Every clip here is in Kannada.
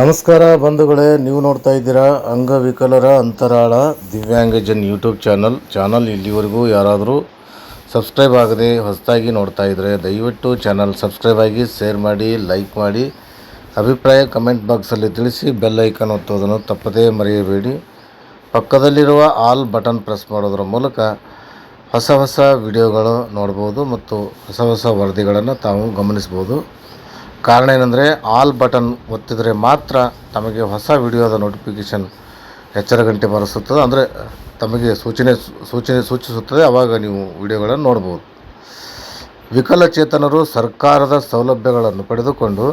ನಮಸ್ಕಾರ ಬಂಧುಗಳೇ, ನೀವು ನೋಡ್ತಾ ಇದ್ದೀರಾ ಅಂಗವಿಕಲರ ಅಂತರಾಳ ದಿವ್ಯಾಂಗಜನ್ ಯೂಟ್ಯೂಬ್ ಚಾನಲ್. ಚಾನಲ್ ಇಲ್ಲಿವರೆಗೂ ಯಾರಾದರೂ ಸಬ್ಸ್ಕ್ರೈಬ್ ಆಗದೆ ಹೊಸದಾಗಿ ನೋಡ್ತಾ ಇದ್ದರೆ ದಯವಿಟ್ಟು ಚಾನಲ್ ಸಬ್ಸ್ಕ್ರೈಬ್ ಆಗಿ, ಶೇರ್ ಮಾಡಿ, ಲೈಕ್ ಮಾಡಿ. ಅಭಿಪ್ರಾಯ ಕಮೆಂಟ್ ಬಾಕ್ಸಲ್ಲಿ ತಿಳಿಸಿ, ಬೆಲ್ ಐಕನ್ ಒತ್ತೋದನ್ನು ತಪ್ಪದೇ ಮರೆಯಬೇಡಿ. ಪಕ್ಕದಲ್ಲಿರುವ ಆಲ್ ಬಟನ್ ಪ್ರೆಸ್ ಮಾಡೋದರ ಮೂಲಕ ಹೊಸ ಹೊಸ ವಿಡಿಯೋಗಳು ನೋಡ್ಬೋದು ಮತ್ತು ಹೊಸ ಹೊಸ ವರದಿಗಳನ್ನು ತಾವು ಗಮನಿಸ್ಬೋದು. ಕಾರಣ ಏನಂದರೆ ಆಲ್ ಬಟನ್ ಒತ್ತಿದರೆ ಮಾತ್ರ ತಮಗೆ ಹೊಸ ವಿಡಿಯೋದ ನೋಟಿಫಿಕೇಷನ್ ಎಚ್ಚರ ಗಂಟೆ ಬರೆಸುತ್ತದೆ. ಅಂದರೆ ತಮಗೆ ಸೂಚನೆ ಸೂಚನೆ ಸೂಚಿಸುತ್ತದೆ. ಆವಾಗ ನೀವು ವಿಡಿಯೋಗಳನ್ನು ನೋಡ್ಬೋದು. ವಿಕಲಚೇತನರು ಸರ್ಕಾರದ ಸೌಲಭ್ಯಗಳನ್ನು ಪಡೆದುಕೊಂಡು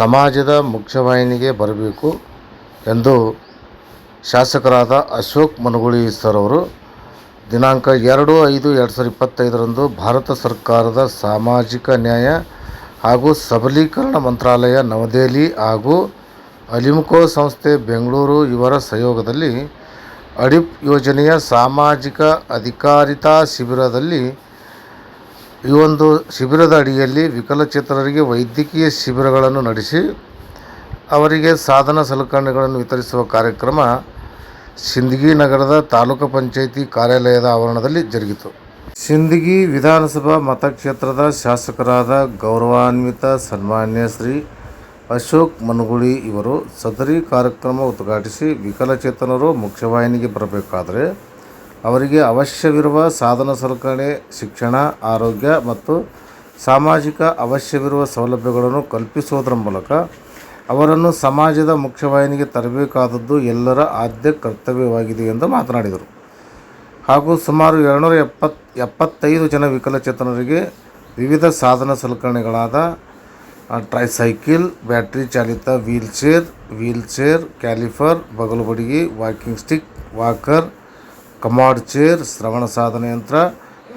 ಸಮಾಜದ ಮುಖ್ಯವಾಹಿನಿಗೆ ಬರಬೇಕು ಎಂದು ಶಾಸಕರಾದ ಅಶೋಕ್ ಮನಗುಳಿ ಸರ್ ಅವರು ದಿನಾಂಕ ಎರಡು ಐದು ಎರಡು ಸಾವಿರದ ಇಪ್ಪತ್ತೈದರಂದು ಭಾರತ ಸರ್ಕಾರದ ಸಾಮಾಜಿಕ ನ್ಯಾಯ ಹಾಗೂ ಸಬಲೀಕರಣ ಮಂತ್ರಾಲಯ ನವದೆಹಲಿ ಹಾಗೂ ಅಲಿಮ್ಕೋ ಸಂಸ್ಥೆ ಬೆಂಗಳೂರು ಇವರ ಸಹಯೋಗದಲ್ಲಿ ಅಡಿಪ್ ಯೋಜನೆಯ ಸಾಮಾಜಿಕ ಅಧಿಕಾರಿತಾ ಶಿಬಿರದಲ್ಲಿ ಈ ಒಂದು ಶಿಬಿರದ ಅಡಿಯಲ್ಲಿ ವಿಕಲಚೇತನರಿಗೆ ವೈದ್ಯಕೀಯ ಶಿಬಿರಗಳನ್ನು ನಡೆಸಿ ಅವರಿಗೆ ಸಾಧನ ಸಲಕರಣೆಗಳನ್ನು ವಿತರಿಸುವ ಕಾರ್ಯಕ್ರಮ ಸಿಂದಗಿ ನಗರದ ತಾಲೂಕು ಪಂಚಾಯಿತಿ ಕಾರ್ಯಾಲಯದ ಆವರಣದಲ್ಲಿ ಜರುಗಿತು. ಸಿಂದಗಿ ವಿಧಾನಸಭಾ ಮತಕ್ಷೇತ್ರದ ಶಾಸಕರಾದ ಗೌರವಾನ್ವಿತ ಸನ್ಮಾನ್ಯ ಶ್ರೀ ಅಶೋಕ್ ಮನಗುಳಿ ಇವರು ಸದರಿ ಕಾರ್ಯಕ್ರಮ ಉದ್ಘಾಟಿಸಿ ವಿಕಲಚೇತನರು ಮುಖ್ಯವಾಹಿನಿಗೆ ಬರಬೇಕಾದರೆ ಅವರಿಗೆ ಅವಶ್ಯವಿರುವ ಸಾಧನ ಸಲಕರಣೆ, ಶಿಕ್ಷಣ, ಆರೋಗ್ಯ ಮತ್ತು ಸಾಮಾಜಿಕ ಅವಶ್ಯವಿರುವ ಸೌಲಭ್ಯಗಳನ್ನು ಕಲ್ಪಿಸುವುದರ ಮೂಲಕ ಅವರನ್ನು ಸಮಾಜದ ಮುಖ್ಯವಾಹಿನಿಗೆ ತರಬೇಕಾದದ್ದು ಎಲ್ಲರ ಆದ್ಯ ಕರ್ತವ್ಯವಾಗಿದೆ ಎಂದು ಮಾತನಾಡಿದರು. ಹಾಗೂ ಸುಮಾರು ಎರಡುನೂರ ಎಪ್ಪತ್, ಎಪ್ಪತ್ತೈದು ಜನ ವಿಕಲಚೇತನರಿಗೆ ವಿವಿಧ ಸಾಧನ ಸಲಕರಣೆಗಳಾದ ಟ್ರೈಸೈಕಲ್ ಬ್ಯಾಟ್ರಿ ಚಾಲಿತ ವೀಲ್ ಚೇರ್ ಕ್ಯಾಲಿಫರ್ ಬಗಲು ಬಡಿಗೆ walking stick walker commode chair ಶ್ರವಣ ಸಾಧನ ಯಂತ್ರ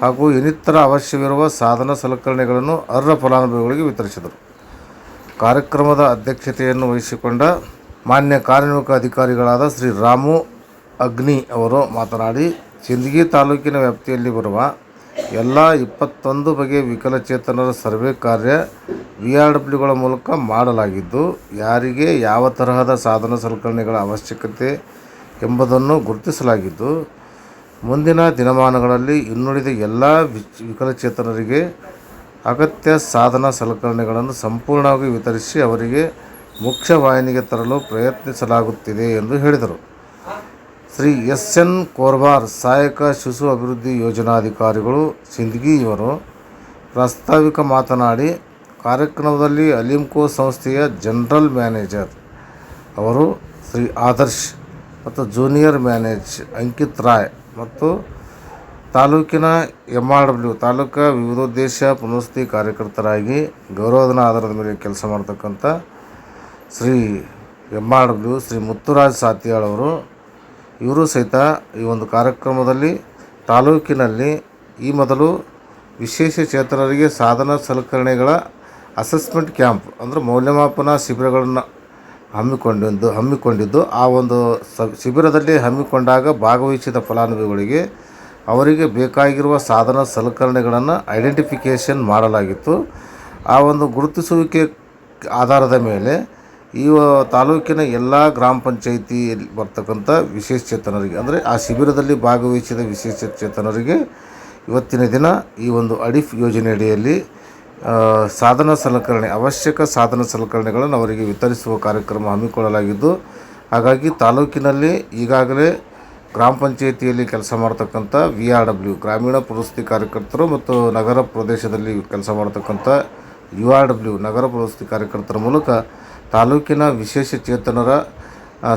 ಹಾಗೂ ಇನ್ನಿತರ ಅವಶ್ಯವಿರುವ ಸಾಧನ ಸಲಕರಣೆಗಳನ್ನು ಅರ್ಹ ಫಲಾನುಭವಿಗಳಿಗೆ ವಿತರಿಸಿದರು. ಕಾರ್ಯಕ್ರಮದ ಅಧ್ಯಕ್ಷತೆಯನ್ನು ವಹಿಸಿಕೊಂಡ ಮಾನ್ಯ ಕಾರ್ಯನಿರ್ವಾಹಕ ಅಧಿಕಾರಿಗಳಾದ ಶ್ರೀ ರಾಮು ಅಗ್ನಿ ಅವರು ಮಾತನಾಡಿ ಸಿಂದಗಿ ತಾಲೂಕಿನ ವ್ಯಾಪ್ತಿಯಲ್ಲಿ ಬರುವ ಎಲ್ಲ ಇಪ್ಪತ್ತೊಂದು ಬಗೆಯ ವಿಕಲಚೇತನರ ಸರ್ವೆ ಕಾರ್ಯ ವಿ ಆರ್ ಡಬ್ಲ್ಯೂಗಳ ಮೂಲಕ ಮಾಡಲಾಗಿದ್ದು, ಯಾರಿಗೆ ಯಾವ ತರಹದ ಸಾಧನ ಸಲಕರಣೆಗಳ ಅವಶ್ಯಕತೆ ಎಂಬುದನ್ನು ಗುರುತಿಸಲಾಗಿದ್ದು, ಮುಂದಿನ ದಿನಮಾನಗಳಲ್ಲಿ ಇನ್ನುಳಿದ ಎಲ್ಲ ವಿಕಲಚೇತನರಿಗೆ ಅಗತ್ಯ ಸಾಧನ ಸಲಕರಣೆಗಳನ್ನು ಸಂಪೂರ್ಣವಾಗಿ ವಿತರಿಸಿ ಅವರಿಗೆ ಮುಖ್ಯವಾಹಿನಿಗೆ ತರಲು ಪ್ರಯತ್ನಿಸಲಾಗುತ್ತಿದೆ ಎಂದು ಹೇಳಿದರು. ಶ್ರೀ ಎಸ್ ಎನ್ ಕೋರ್ಬಾರ್ ಸಹಾಯಕ ಶಿಶು ಅಭಿವೃದ್ಧಿ ಯೋಜನಾಧಿಕಾರಿಗಳು ಸಿಂದಗಿ ಇವರು ಪ್ರಾಸ್ತಾವಿಕ ಮಾತನಾಡಿ, ಕಾರ್ಯಕ್ರಮದಲ್ಲಿ ಅಲಿಂಕೋ ಸಂಸ್ಥೆಯ ಜನರಲ್ ಮ್ಯಾನೇಜರ್ ಅವರು ಶ್ರೀ ಆದರ್ಶ್ ಮತ್ತು ಜೂನಿಯರ್ ಮ್ಯಾನೇಜ್ ಅಂಕಿತ್ ರಾಯ್ ಮತ್ತು ತಾಲೂಕಿನ ಎಂ ಆರ್ ಡಬ್ಲ್ಯೂ ತಾಲೂಕಾ ವಿವಿಧೋದ್ದೇಶ ಪುನರ್ವಸತಿ ಕಾರ್ಯಕರ್ತರಾಗಿ ಗೌರವಧನ ಆಧಾರದ ಮೇಲೆ ಕೆಲಸ ಮಾಡ್ತಕ್ಕಂಥ Shri M R W Shri Muthuraj Satyal ಅವರು ಇವರು ಸಹಿತ ಈ ಒಂದು ಕಾರ್ಯಕ್ರಮದಲ್ಲಿ ತಾಲೂಕಿನಲ್ಲಿ ಈ ಮೊದಲು ವಿಶೇಷ ಚೇತನರಿಗೆ ಸಾಧನ ಸಲಕರಣೆಗಳ ಅಸೆಸ್ಮೆಂಟ್ ಕ್ಯಾಂಪ್ ಅಂದರೆ ಮೌಲ್ಯಮಾಪನ ಶಿಬಿರಗಳನ್ನು ಹಮ್ಮಿಕೊಂಡಿದ್ದು ಹಮ್ಮಿಕೊಂಡಿದ್ದು. ಆ ಒಂದು ಶಿಬಿರದಲ್ಲಿ ಹಮ್ಮಿಕೊಂಡಾಗ ಭಾಗವಹಿಸಿದ ಫಲಾನುಭವಿಗಳಿಗೆ ಅವರಿಗೆ ಬೇಕಾಗಿರುವ ಸಾಧನ ಸಲಕರಣೆಗಳನ್ನು ಐಡೆಂಟಿಫಿಕೇಷನ್ ಮಾಡಲಾಗಿತ್ತು. ಆ ಒಂದು ಗುರುತಿಸುವಿಕೆ ಆಧಾರದ ಮೇಲೆ ಈ ತಾಲೂಕಿನ ಎಲ್ಲ ಗ್ರಾಮ ಪಂಚಾಯಿತಿಯಲ್ಲಿ ಬರ್ತಕ್ಕಂಥ ವಿಶೇಷ ಚೇತನರಿಗೆ, ಅಂದರೆ ಆ ಶಿಬಿರದಲ್ಲಿ ಭಾಗವಹಿಸಿದ ವಿಶೇಷ ಚೇತನರಿಗೆ ಇವತ್ತಿನ ದಿನ ಈ ಒಂದು ಅಡಿಫ್ ಯೋಜನೆ ಅಡಿಯಲ್ಲಿ ಸಾಧನ ಸಲಕರಣೆ, ಅವಶ್ಯಕ ಸಾಧನ ಸಲಕರಣೆಗಳನ್ನು ಅವರಿಗೆ ವಿತರಿಸುವ ಕಾರ್ಯಕ್ರಮ ಹಮ್ಮಿಕೊಳ್ಳಲಾಗಿದ್ದು, ಹಾಗಾಗಿ ತಾಲೂಕಿನಲ್ಲಿ ಈಗಾಗಲೇ ಗ್ರಾಮ ಪಂಚಾಯಿತಿಯಲ್ಲಿ ಕೆಲಸ ಮಾಡ್ತಕ್ಕಂಥ ವಿ ಆರ್ ಡಬ್ಲ್ಯೂ, ಗ್ರಾಮೀಣ ಪುರಸ್ತಿ ಕಾರ್ಯಕರ್ತರು ಮತ್ತು ನಗರ ಪ್ರದೇಶದಲ್ಲಿ ಕೆಲಸ ಮಾಡ್ತಕ್ಕಂಥ ಯು ಆರ್ ಡಬ್ಲ್ಯೂ ನಗರ ಪ್ರವೃತ್ತಿ ಕಾರ್ಯಕರ್ತರ ಮೂಲಕ ತಾಲೂಕಿನ ವಿಶೇಷ ಚೇತನರ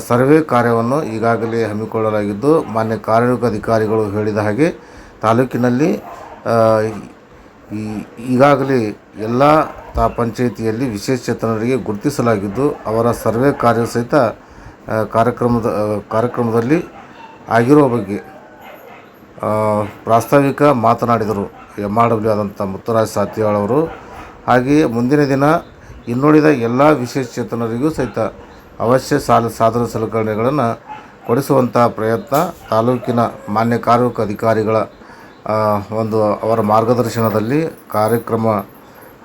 ಸರ್ವೆ ಕಾರ್ಯವನ್ನು ಈಗಾಗಲೇ ಹಮ್ಮಿಕೊಳ್ಳಲಾಗಿದ್ದು, ಮಾನ್ಯ ಕಾರ್ಯನಿರ್ವಾಹಕ ಅಧಿಕಾರಿಗಳು ಹೇಳಿದ ಹಾಗೆ ತಾಲೂಕಿನಲ್ಲಿ ಈಗಾಗಲೇ ಎಲ್ಲ ತಾ ಪಂಚಾಯಿತಿಯಲ್ಲಿ ವಿಶೇಷ ಚೇತನರಿಗೆ ಗುರುತಿಸಲಾಗಿದ್ದು, ಅವರ ಸರ್ವೆ ಕಾರ್ಯ ಸಹಿತ ಕಾರ್ಯಕ್ರಮದ ಕಾರ್ಯಕ್ರಮದಲ್ಲಿ ಆಗಿರುವ ಬಗ್ಗೆ ಪ್ರಾಸ್ತಾವಿಕ ಮಾತನಾಡಿದರು. ಎಂ ಆರ್ ಡಬ್ಲ್ಯೂ ಆದಂಥ ಮುತ್ತುರಾಜ್ ಸಾತ್ಯಾಳ್ ಅವರು. ಹಾಗೆಯೇ ಮುಂದಿನ ದಿನ ಇನ್ನುಳಿದ ಎಲ್ಲ ವಿಶೇಷ ಚೇತನರಿಗೂ ಸಹಿತ ಅವಶ್ಯ ಸಾಲ ಸಾಧನ ಸಲಕರಣೆಗಳನ್ನು ಕೊಡಿಸುವಂಥ ಪ್ರಯತ್ನ ತಾಲೂಕಿನ ಮಾನ್ಯ ಕಾರ್ಮಿಕ ಅಧಿಕಾರಿಗಳ ಒಂದು ಅವರ ಮಾರ್ಗದರ್ಶನದಲ್ಲಿ ಕಾರ್ಯಕ್ರಮ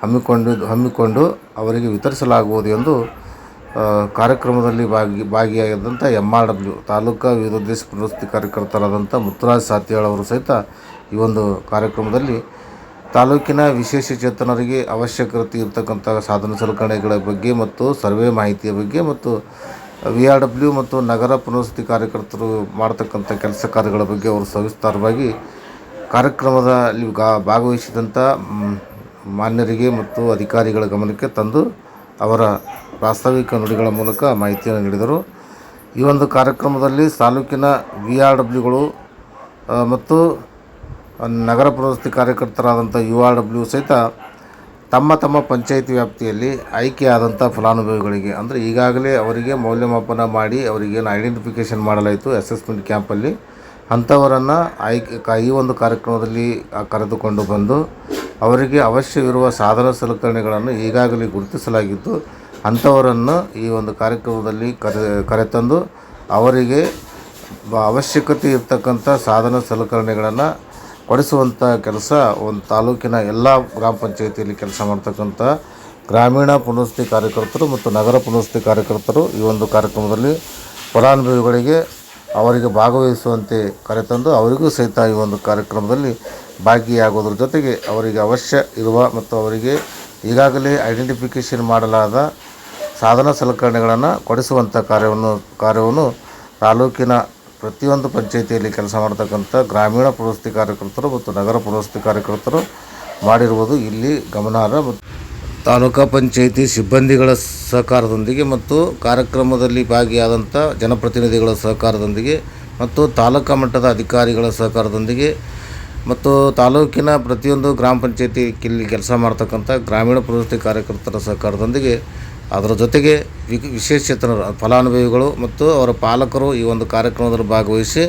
ಹಮ್ಮಿಕೊಂಡು ಹಮ್ಮಿಕೊಂಡು ಅವರಿಗೆ ವಿತರಿಸಲಾಗುವುದು ಎಂದು ಕಾರ್ಯಕ್ರಮದಲ್ಲಿ ಭಾಗಿ ಭಾಗಿಯಾಗಿದ್ದಂಥ ಎಂ ಆರ್ ಡಬ್ಲ್ಯೂ ತಾಲೂಕಾ ವಿರೋಧೇಶ ಪ್ರವೃತ್ತಿ ಕಾರ್ಯಕರ್ತರಾದಂಥ ಮುತ್ತುರಾಜ್ ಸಾತ್ಯಾಳ್ ಅವರು ಸಹಿತ ಈ ಒಂದು ಕಾರ್ಯಕ್ರಮದಲ್ಲಿ ತಾಲೂಕಿನ ವಿಶೇಷ ಚೇತನರಿಗೆ ಅವಶ್ಯಕತೆ ಇರತಕ್ಕಂಥ ಸಾಧನ ಸಲಕರಣೆಗಳ ಬಗ್ಗೆ ಮತ್ತು ಸರ್ವೆ ಮಾಹಿತಿಯ ಬಗ್ಗೆ ಮತ್ತು ವಿ ಆರ್ ಡಬ್ಲ್ಯೂ ಮತ್ತು ನಗರ ಪುನರ್ವಸತಿ ಕಾರ್ಯಕರ್ತರು ಮಾಡ್ತಕ್ಕಂಥ ಕೆಲಸ ಕಾರ್ಯಗಳ ಬಗ್ಗೆ ಅವರು ಸವಿಸ್ತಾರವಾಗಿ ಕಾರ್ಯಕ್ರಮದಲ್ಲಿ ಭಾಗವಹಿಸಿದಂಥ ಮಾನ್ಯರಿಗೆ ಮತ್ತು ಅಧಿಕಾರಿಗಳ ಗಮನಕ್ಕೆ ತಂದು ಅವರ ಪ್ರಾಸ್ತಾವಿಕ ನುಡಿಗಳ ಮೂಲಕ ಮಾಹಿತಿಯನ್ನು ನೀಡಿದರು. ಈ ಒಂದು ಕಾರ್ಯಕ್ರಮದಲ್ಲಿ ತಾಲೂಕಿನ ವಿ ಆರ್ ಡಬ್ಲ್ಯೂಗಳು ಮತ್ತು ನಗರ ಪ್ರವೃತ್ತಿ ಕಾರ್ಯಕರ್ತರಾದಂಥ ಯು ಆರ್ ಡಬ್ಲ್ಯೂ ಸಹಿತ ತಮ್ಮ ತಮ್ಮ ಪಂಚಾಯಿತಿ ವ್ಯಾಪ್ತಿಯಲ್ಲಿ ಆಯ್ಕೆಯಾದಂಥ ಫಲಾನುಭವಿಗಳಿಗೆ, ಅಂದರೆ ಈಗಾಗಲೇ ಅವರಿಗೆ ಮೌಲ್ಯಮಾಪನ ಮಾಡಿ ಅವರಿಗೇನು ಐಡೆಂಟಿಫಿಕೇಷನ್ ಮಾಡಲಾಯಿತು ಅಸೆಸ್ಮೆಂಟ್ ಕ್ಯಾಂಪಲ್ಲಿ, ಅಂಥವರನ್ನು ಆಯ್ಕೆ ಈ ಒಂದು ಕಾರ್ಯಕ್ರಮದಲ್ಲಿ ಕರೆದುಕೊಂಡು ಬಂದು ಅವರಿಗೆ ಅವಶ್ಯವಿರುವ ಸಾಧನ ಸಲಕರಣೆಗಳನ್ನು ಈಗಾಗಲೇ ಗುರುತಿಸಲಾಗಿತ್ತು. ಅಂಥವರನ್ನು ಈ ಒಂದು ಕಾರ್ಯಕ್ರಮದಲ್ಲಿ ಕರೆ, ಕರೆತಂದು ಅವರಿಗೆ ಅವಶ್ಯಕತೆ ಇರತಕ್ಕಂಥ ಸಾಧನ ಸಲಕರಣೆಗಳನ್ನು ಕೊಡಿಸುವಂಥ ಕೆಲಸ ಒಂದು ತಾಲೂಕಿನ ಎಲ್ಲ ಗ್ರಾಮ ಪಂಚಾಯಿತಿಯಲ್ಲಿ ಕೆಲಸ ಮಾಡ್ತಕ್ಕಂಥ ಗ್ರಾಮೀಣ ಪುನರ್ವಸತಿ ಕಾರ್ಯಕರ್ತರು ಮತ್ತು ನಗರ ಪುನರ್ವಸತಿ ಕಾರ್ಯಕರ್ತರು ಈ ಒಂದು ಕಾರ್ಯಕ್ರಮದಲ್ಲಿ ಫಲಾನುಭವಿಗಳಿಗೆ ಅವರಿಗೆ ಭಾಗವಹಿಸುವಂತೆ ಕರೆತಂದು ಅವರಿಗೂ ಸಹಿತ ಈ ಒಂದು ಕಾರ್ಯಕ್ರಮದಲ್ಲಿ ಭಾಗಿಯಾಗೋದ್ರ ಜೊತೆಗೆ ಅವರಿಗೆ ಅವಶ್ಯ ಇರುವ ಮತ್ತು ಅವರಿಗೆ ಈಗಾಗಲೇ ಐಡೆಂಟಿಫಿಕೇಷನ್ ಮಾಡಲಾದ ಸಾಧನ ಸಲಕರಣೆಗಳನ್ನು ಕೊಡಿಸುವಂಥ ಕಾರ್ಯವನ್ನು ಕಾರ್ಯವನ್ನು ತಾಲೂಕಿನ ಪ್ರತಿಯೊಂದು ಪಂಚಾಯಿತಿಯಲ್ಲಿ ಕೆಲಸ ಮಾಡ್ತಕ್ಕಂಥ ಗ್ರಾಮೀಣ ಪುರಸ್ತಿ ಕಾರ್ಯಕರ್ತರು ಮತ್ತು ನಗರ ಪುರಸ್ತಿ ಕಾರ್ಯಕರ್ತರು ಮಾಡಿರುವುದು ಇಲ್ಲಿ ಗಮನಾರ್ಹ ಮತ್ತು ತಾಲೂಕಾ ಪಂಚಾಯಿತಿ ಸಿಬ್ಬಂದಿಗಳ ಸಹಕಾರದೊಂದಿಗೆ ಮತ್ತು ಕಾರ್ಯಕ್ರಮದಲ್ಲಿ ಭಾಗಿಯಾದಂಥ ಜನಪ್ರತಿನಿಧಿಗಳ ಸಹಕಾರದೊಂದಿಗೆ ಮತ್ತು ತಾಲೂಕಾ ಮಟ್ಟದ ಅಧಿಕಾರಿಗಳ ಸಹಕಾರದೊಂದಿಗೆ ಮತ್ತು ತಾಲೂಕಿನ ಪ್ರತಿಯೊಂದು ಗ್ರಾಮ ಪಂಚಾಯತಿ ಇಲ್ಲಿ ಕೆಲಸ ಮಾಡ್ತಕ್ಕಂಥ ಗ್ರಾಮೀಣ ಪ್ರವೃತ್ತಿ ಕಾರ್ಯಕರ್ತರ ಸಹಕಾರದೊಂದಿಗೆ ಅದರ ಜೊತೆಗೆ ವಿ- ವಿಶೇಷಚೇತನರು, ಫಲಾನುಭವಿಗಳು ಮತ್ತು ಅವರ ಪಾಲಕರು ಈ ಒಂದು ಕಾರ್ಯಕ್ರಮದಲ್ಲಿ ಭಾಗವಹಿಸಿ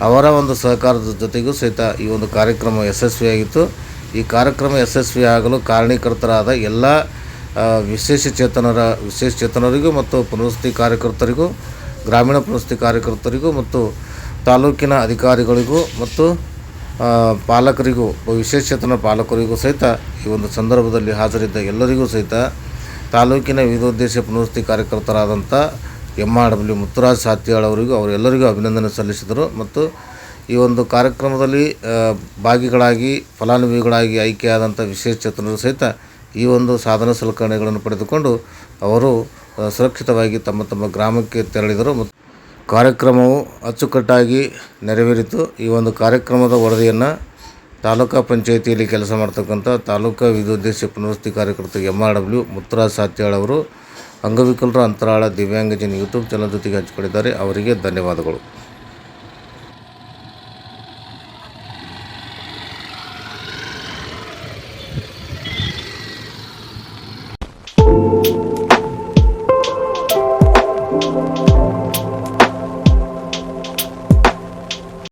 ಅವರ ಒಂದು ಸಹಕಾರದ ಜೊತೆಗೂ ಸಹಿತ ಈ ಒಂದು ಕಾರ್ಯಕ್ರಮ ಯಶಸ್ವಿಯಾಗಿತ್ತು. ಈ ಕಾರ್ಯಕ್ರಮ ಯಶಸ್ವಿಯಾಗಲು ಕಾರಣೀಕರ್ತರಾದ ಎಲ್ಲ ವಿಶೇಷ ಚೇತನರ ಮತ್ತು ಪುನರ್ವಸತಿ ಕಾರ್ಯಕರ್ತರಿಗೂ, ಗ್ರಾಮೀಣ ಪುನರ್ವಸತಿ ಕಾರ್ಯಕರ್ತರಿಗೂ ಮತ್ತು ತಾಲೂಕಿನ ಅಧಿಕಾರಿಗಳಿಗೂ ಮತ್ತು ಪಾಲಕರಿಗೂ, ವಿಶೇಷಚೇತನ ಪಾಲಕರಿಗೂ ಸಹಿತ ಈ ಒಂದು ಸಂದರ್ಭದಲ್ಲಿ ಹಾಜರಿದ್ದ ಎಲ್ಲರಿಗೂ ಸಹಿತ ತಾಲೂಕಿನ ವಿವಿಧೋದ್ದೇಶ ಪುನರ್ವಸತಿ ಕಾರ್ಯಕರ್ತರಾದಂಥ M R W Muthuraj Satyal ಅವರಿಗೂ ಅವರೆಲ್ಲರಿಗೂ ಅಭಿನಂದನೆ ಸಲ್ಲಿಸಿದರು. ಮತ್ತು ಈ ಒಂದು ಕಾರ್ಯಕ್ರಮದಲ್ಲಿ ಭಾಗಿಗಳಾಗಿ, ಫಲಾನುಭವಿಗಳಾಗಿ ಆಯ್ಕೆಯಾದಂಥ ವಿಶೇಷ ಚೇತನರು ಸಹಿತ ಈ ಒಂದು ಸಾಧನ ಸಲಕರಣೆಗಳನ್ನು ಪಡೆದುಕೊಂಡು ಅವರು ಸುರಕ್ಷಿತವಾಗಿ ತಮ್ಮ ತಮ್ಮ ಗ್ರಾಮಕ್ಕೆ ತೆರಳಿದರು. ಮತ್ತು ಕಾರ್ಯಕ್ರಮವು ಅಚ್ಚುಕಟ್ಟಾಗಿ ನೆರವೇರಿತು. ಈ ಒಂದು ಕಾರ್ಯಕ್ರಮದ ವರದಿಯನ್ನು ತಾಲೂಕಾ ಪಂಚಾಯಿತಿಯಲ್ಲಿ ಕೆಲಸ ಮಾಡ್ತಕ್ಕಂಥ ತಾಲೂಕಾ ವಿದ್ಯುದ್ದೇಶ ಪುನರ್ವಸತಿ ಕಾರ್ಯಕರ್ತ M R W Muthuraj Satyal ಅವರು ಅಂಗವಿಕಲರ ಅಂತರಾಳ ದಿವ್ಯಾಂಗಜನ ಯೂಟ್ಯೂಬ್ ಚಾನಲ್ ಜೊತೆಗೆ ಹಂಚಿಕೊಂಡಿದ್ದಾರೆ. ಅವರಿಗೆ ಧನ್ಯವಾದಗಳು.